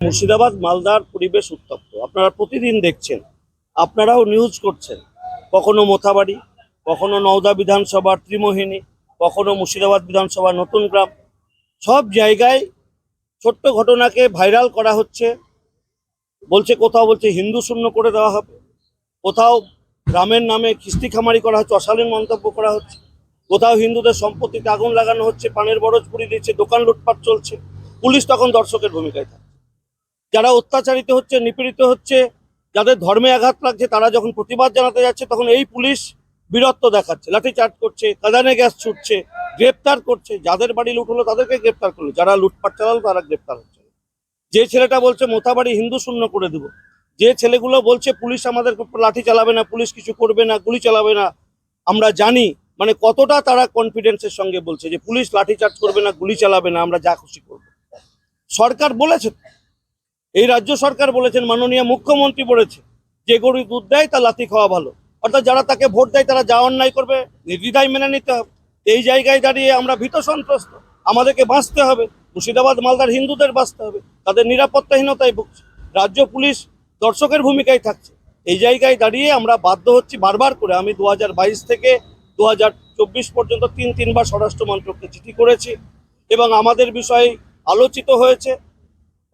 মুর্শিদাবাদ, মালদার পরিবেশ উত্তপ্ত। আপনারা প্রতিদিন দেখছেন, আপনারাও নিউজ করছেন, কখনো মোথাবাড়ি, কখনো নওদা বিধানসভার ত্রিমোহিনী, কখনো মুর্শিদাবাদ বিধানসভা নতুন গ্রাম। সব জায়গায় ছোট্ট ঘটনাকে ভাইরাল করা হচ্ছে। বলছে কোথাও বলছে হিন্দু শূন্য করে দেওয়া হবে। কোথাও গ্রামের নামে খিস্তি খামারি করা হচ্ছে, অশালীন মন্তব্য করা হচ্ছে। কোথাও হিন্দুদের সম্পত্তিতে আগুন লাগানো হচ্ছে, পানের বরজ পুড়ি দিচ্ছে, দোকান লুটপাট চলছে। পুলিশ তখন দর্শকের ভূমিকায় থাকে। যারা অত্যাচারিত হচ্ছে, নিপীড়িত হচ্ছে, যাদের ধর্মে আঘাত লাগছে, তারা যখন প্রতিবাদ জানাতে যাচ্ছে, তখন এই পুলিশ বীরত্ব দেখাচ্ছে, লাঠিচার্জ করছে, কাদানে গ্যাস ছুটছে, গ্রেপ্তার করছে, যাদের বাড়ি লুট হলো তাদেরকে গ্রেপ্তার করল, যারা লুটপাট চালালো তারা গ্রেপ্তার হচ্ছে। যে ছেলেটা বলছে মোথাবাড়ি হিন্দু শূন্য করে দেবো। যে ছেলেগুলো বলছে, পুলিশ আমাদের লাঠি চালাবে না, পুলিশ কিছু করবে না, গুলি চালাবে না। আমরা জানি মানে কতটা তারা কনফিডেন্সের সঙ্গে বলছে যে, পুলিশ লাঠিচার্জ করবে না, গুলি চালাবে না, আমরা যা খুশি করব। সরকার বলেছে। এই রাজ্য সরকার বলেছেন, মাননীয় মুখ্যমন্ত্রী বলেছে যে গরু দুধ দেয় তা লাথি খাওয়া ভালো। অর্থাৎ যারা তাকে ভোট দেয়, তারা যা অন্যায় করবে, নির্দ্বিধায় মেনে নিতে হবে। এই জায়গায় দাঁড়িয়ে আমরা ভীত সন্ত্রস্ত। আমাদেরকে বাঁচতে হবে, মুর্শিদাবাদ, মালদার হিন্দুদের বাঁচতে হবে, তাদের নিরাপত্তাহীনতায় ভুগছে। রাজ্য পুলিশ দর্শকের ভূমিকায় থাকছে। এই জায়গায় দাঁড়িয়ে আমরা বাধ্য হচ্ছি বারবার করে। আমি দু হাজার বাইশ থেকে দু হাজার চব্বিশ পর্যন্ত তিন তিনবার স্বরাষ্ট্র মন্ত্রককে চিঠি করেছি এবং আমাদের বিষয়ে আলোচিত হয়েছে।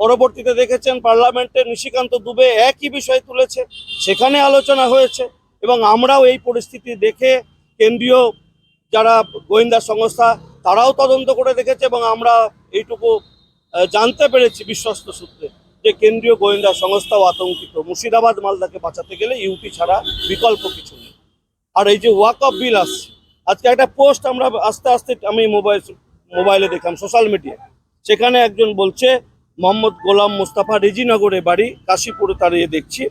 পরবর্তীতে দেখেছেন পার্লামেন্টে নিশিকান্ত দুবে একই বিষয় তুলেছে, সেখানে আলোচনা হয়েছে এবং আমরাও এই পরিস্থিতি দেখে কেন্দ্রীয় যারা গোয়েন্দা সংস্থা, তারাও তদন্ত করে দেখেছে এবং আমরা এইটুকু জানতে পেরেছি বিশ্বস্ত সূত্রে যে কেন্দ্রীয় গোয়েন্দা সংস্থাও আতঙ্কিত। মুর্শিদাবাদ মালদাকে বাঁচাতে গেলে ইউপি ছাড়া বিকল্প কিছু নেই। আর এই যে ওয়াক অফ বিল আসছে, আজকে একটা পোস্ট আমরা আস্তে আস্তে আমি মোবাইল, মোবাইলে দেখলাম, সোশ্যাল মিডিয়ায়। সেখানে একজন বলছে মোহাম্মদ গোলাম মুস্তাফা রেজিনগরে বাড়ি কাশীপুরে দাঁড়িয়ে দেখছি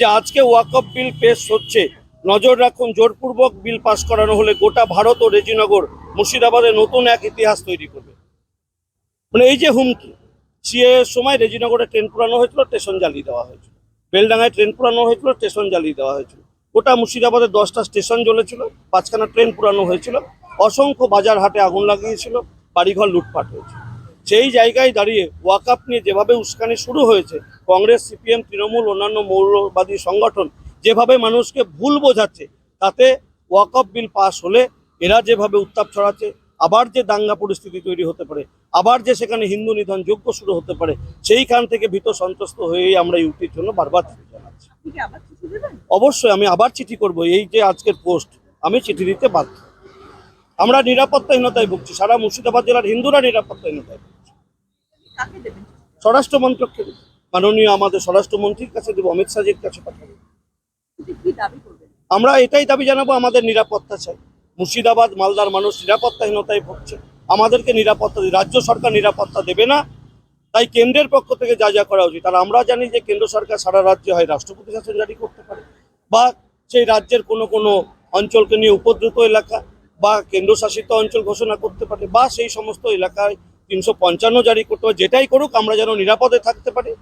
যে আজকে ওয়াকফ বিল পেশ হচ্ছে। নজর রাখুন, জোরপূর্বক বিল পাশ করানো হলে গোটা ভারত ও রেজিনগর মুর্শিদাবাদে নতুন এক ইতিহাস তৈরি করবে। মানে এই যে হুমকি সিএ সময় রেজিনগরে ট্রেন পুরানো হয়েছিল, স্টেশন জ্বালিয়ে দেওয়া হয়েছিল। বেলডাঙ্গায় ট্রেন পুরানো হয়েছিল, স্টেশন জ্বালিয়ে দেওয়া হয়েছিল। গোটা মুর্শিদাবাদে দশটা স্টেশন জ্বলেছিল, পাঁচখানা ট্রেন পুরানো হয়েছিল। অসংখ্য বাজার হাটে আগুন লাগিয়েছিল, বাড়িঘর লুটপাট হয়েছে সেই জায়গায় দাঁড়িয়ে ওয়াকআপ নিয়ে যেভাবে উস্কানি শুরু হয়েছে কংগ্রেস সিপিএম তৃণমূল অন্যান্য মৌলবাদী সংগঠন যেভাবে মানুষকে ভুল বোঝাচ্ছে তাতে ওয়াকআপ বিল পাস হলে এরা যেভাবে উত্তাপ ছড়াচ্ছে আবার যে দাঙ্গা পরিস্থিতি তৈরি হতে পারে আবার যে সেখানে হিন্দু নিধন যোগ্য শুরু হতে পারে সেইখান থেকে ভীত সন্ত্রস্ত হয়েই আমরা ইউটির জন্য বারবার চিঠি জানাচ্ছি। অবশ্যই আমি আবার চিঠি করব এই যে আজকের পোস্ট আমি চিঠি দিতে বাধ্য। আমরা নিরাপত্তাহীনতায় ভুগছি সারা মুর্শিদাবাদ জেলার হিন্দুরা নিরাপত্তাহীনতায় ভুগছে। স্বরাষ্ট্র মন্ত্রককে। মাননীয় আমাদের স্বরাষ্ট্রমন্ত্রীর কাছে দেবো অমিত শাহের কাছে পাঠাবো। আমরা এটাই দাবি জানাব আমাদের নিরাপত্তা চাই। মুর্শিদাবাদ মালদার মানুষ নিরাপত্তাহীনতায় ভুগছে। আমাদেরকে নিরাপত্তা রাজ্য সরকার নিরাপত্তা দেবে না। তাই কেন্দ্রের পক্ষ থেকে যা যা করা উচিত। আর আমরা জানি যে কেন্দ্র সরকার সারা রাজ্যে হয় রাষ্ট্রপতি শাসন জারি করতে পারে। বা সেই রাজ্যের কোনো কোনো অঞ্চলকে নিয়ে উপদ্রুত এলাকা বা কেন্দ্রশাসিত অঞ্চল ঘোষণা করতে পারে বা সেই সমস্ত এলাকায় তিনশো পঞ্চান্ন জারি করতে হবে যেটাই করুক আমরা যেন নিরাপদে থাকতে পারি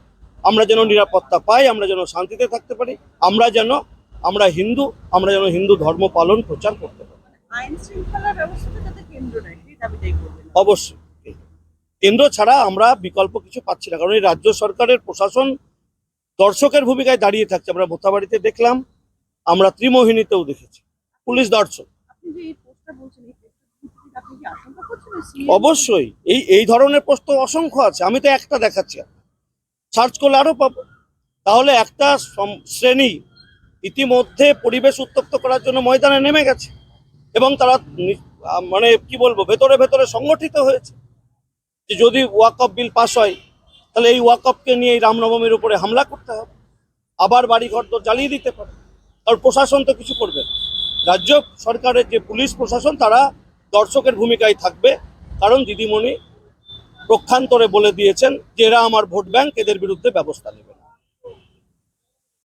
আমরা যেন নিরাপত্তা পাই আমরা যেন শান্তিতে থাকতে পারি আমরা যেন আমরা হিন্দু আমরা যেন হিন্দু ধর্ম পালন প্রচার করতে পারি। করবেন। অবশ্যই কেন্দ্র। ছাড়া আমরা বিকল্প কিছু পাচ্ছি না কারণ এই রাজ্য সরকারের প্রশাসন দর্শকের ভূমিকায় দাঁড়িয়ে থাকছে। আমরা ভোতাবাড়িতে দেখলাম আমরা ত্রিমোহিনীতেও দেখেছি পুলিশ দর্শক। অবশ্যই। এই এই ধরনের প্রশ্ন অসংখ্য আছে। আমি তো একটা দেখাচ্ছি সার্চ করলে আরও পাবো। তাহলে একটা শ্রেণি ইতিমধ্যে পরিবেশ উত্তপ্ত করার জন্য ময়দানে নেমে গেছে এবং তারা মানে কি বলব, ভেতরে ভেতরে সংগঠিত হয়েছে। যে যদি ওয়াকফ বিল পাস হয়, তাহলে এই ওয়াকফকে নিয়ে এই রামনবমীর উপরে হামলা করতে হবে। আবার বাড়িঘর তো জ্বালিয়ে দিতে পারে। কারণ প্রশাসন তো কিছু করবে রাজ্য সরকারের যে পুলিশ প্রশাসন, তারা দর্শকের ভূমিকায় থাকবে। কারণ দিদিমণি প্রক্ষান্তরে বলে দিয়েছেন যে এরা আমার ভোট ব্যাংক, এদের বিরুদ্ধে ব্যবস্থা নেবে।